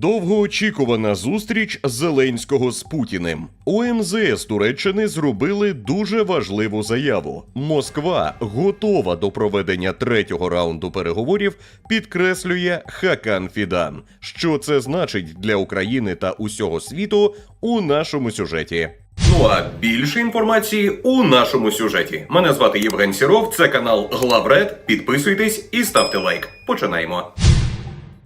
Довгоочікувана зустріч Зеленського з Путіним. У МЗС Туреччини зробили дуже важливу заяву. Москва готова до проведення третього раунду переговорів, підкреслює Хакан Фідан. Що це значить для України та усього світу у нашому сюжеті. Ну а більше інформації у нашому сюжеті. Мене звати Євген Сіров. Це канал Главред. Підписуйтесь і ставте лайк. Починаємо.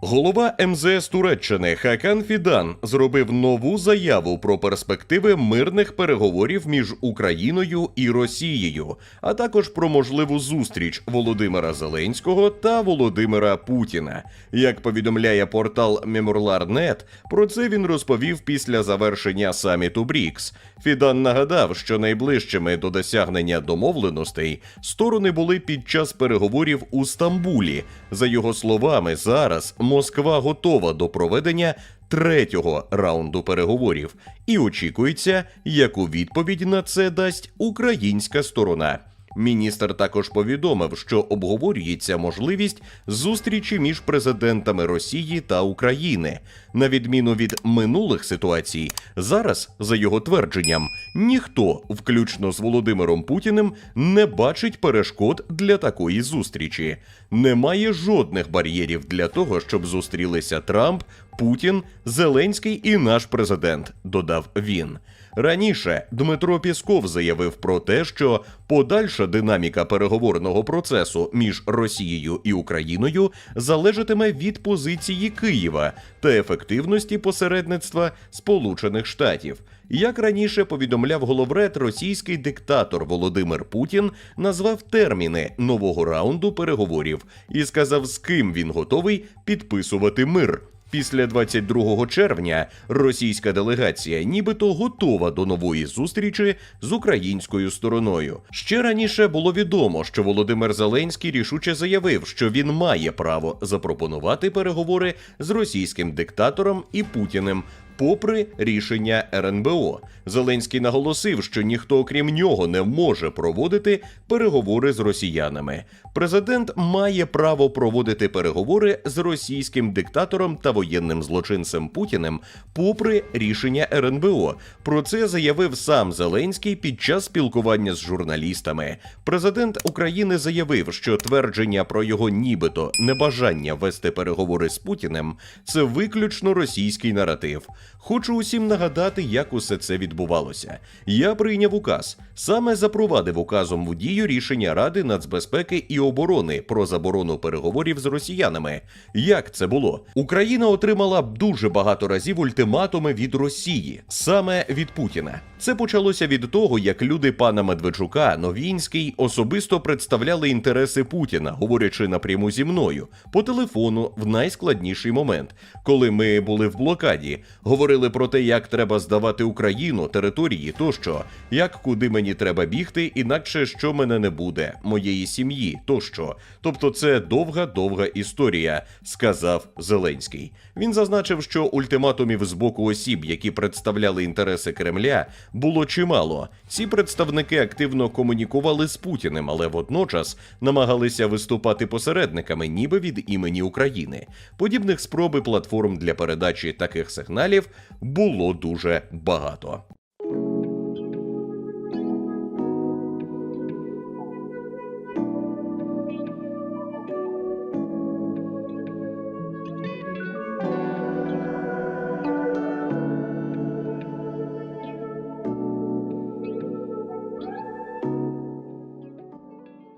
Голова МЗС Туреччини Хакан Фідан зробив нову заяву про перспективи мирних переговорів між Україною і Росією, а також про можливу зустріч Володимира Зеленського та Володимира Путіна. Як повідомляє портал Memorlar.net, про це він розповів після завершення саміту БРІКС. Фідан нагадав, що найближчими до досягнення домовленостей сторони були під час переговорів у Стамбулі. За його словами, зараз Москва готова до проведення третього раунду переговорів, і очікується, яку відповідь на це дасть українська сторона. Міністр також повідомив, що обговорюється можливість зустрічі між президентами Росії та України. На відміну від минулих ситуацій, зараз, за його твердженням, ніхто, включно з Володимиром Путіним, не бачить перешкод для такої зустрічі. Немає жодних бар'єрів для того, щоб зустрілися Трамп, Путін, Зеленський і наш президент, додав він. Раніше Дмитро Пісков заявив про те, що подальша динаміка переговорного процесу між Росією і Україною залежатиме від позиції Києва та ефективності посередництва Сполучених Штатів. Як раніше повідомляв головред, російський диктатор Володимир Путін назвав терміни нового раунду переговорів і сказав, з ким він готовий підписувати мир. Після 22 червня російська делегація нібито готова до нової зустрічі з українською стороною. Ще раніше було відомо, що Володимир Зеленський рішуче заявив, що він має право запропонувати переговори з російським диктатором і Путіним. Попри рішення РНБО, Зеленський наголосив, що ніхто окрім нього не може проводити переговори з росіянами. Президент має право проводити переговори з російським диктатором та воєнним злочинцем Путіним, попри рішення РНБО. Про це заявив сам Зеленський під час спілкування з журналістами. Президент України заявив, що твердження про його нібито небажання вести переговори з Путіним це виключно російський наратив. Хочу усім нагадати, як усе це відбувалося. Я прийняв указ, саме запровадив указом в дію рішення Ради нацбезпеки і оборони про заборону переговорів з росіянами. Як це було? Україна отримала дуже багато разів ультиматуми від Росії, саме від Путіна. Це почалося від того, як люди пана Медведчука, Новінський особисто представляли інтереси Путіна, говорячи напряму зі мною по телефону в найскладніший момент, коли ми були в блокаді, говорили про те, як треба здавати Україну, території тощо, як куди мені треба бігти, інакше що мене не буде, моєї сім'ї тощо. Тобто, це довга довга історія, сказав Зеленський. Він зазначив, що ультиматумів з боку осіб, які представляли інтереси Кремля, було чимало. Ці представники активно комунікували з Путіним, але водночас намагалися виступати посередниками, ніби від імені України. Подібних спроб і платформ для передачі таких сигналів було дуже багато.